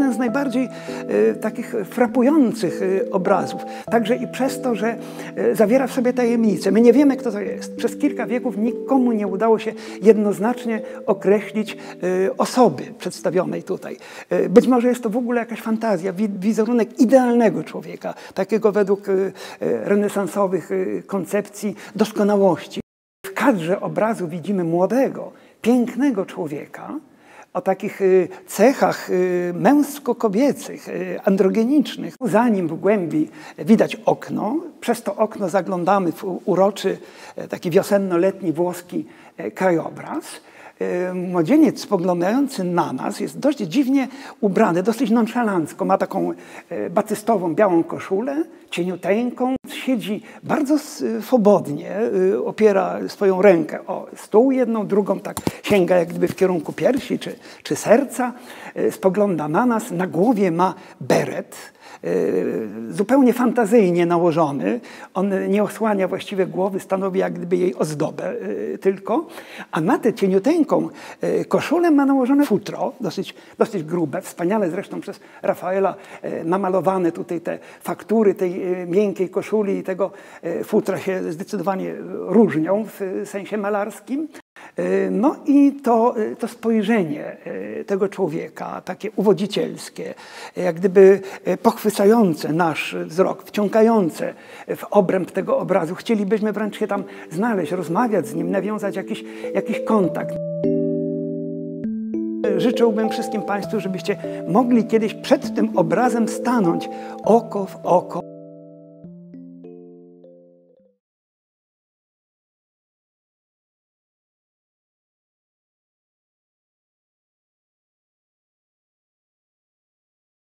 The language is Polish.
jeden z najbardziej e, takich frapujących e, obrazów. Także i przez to, że e, zawiera w sobie tajemnicę. My nie wiemy, kto to jest. Przez kilka wieków nikomu nie udało się jednoznacznie określić osoby przedstawionej tutaj. Być może jest to w ogóle jakaś fantazja, wi- wizerunek idealnego człowieka, takiego według renesansowych koncepcji doskonałości. W kadrze obrazu widzimy młodego, pięknego człowieka o takich y, cechach y, męsko-kobiecych, y, androgenicznych. Za nim w głębi widać okno. Przez to okno zaglądamy w uroczy, e, taki wiosenno-letni włoski e, krajobraz. E, Młodzieniec spoglądający na nas jest dość dziwnie ubrany, dosyć nonszalancko. Ma taką batystową białą koszulę, cieniuteńką. Siedzi bardzo s- swobodnie, e, opiera swoją rękę o stół jedną, drugą tak sięga jak gdyby w kierunku piersi czy, czy serca. E, Spogląda na nas, na głowie ma beret zupełnie fantazyjnie nałożony. On nie osłania właściwie głowy, stanowi jak gdyby jej ozdobę tylko. A na tę cieniuteńką koszulę ma nałożone futro, dosyć, dosyć grube, wspaniale zresztą przez Rafaela namalowane tutaj te faktury tej miękkiej koszuli i tego e, futra się zdecydowanie różnią w sensie malarskim. E, No i to, e, to spojrzenie e, tego człowieka, takie uwodzicielskie, e, jak gdyby e, pochwycające nasz wzrok, wciągające w obręb tego obrazu. Chcielibyśmy wręcz się tam znaleźć, rozmawiać z nim, nawiązać jakiś, jakiś kontakt. Życzyłbym wszystkim Państwu, żebyście mogli kiedyś przed tym obrazem stanąć oko w oko.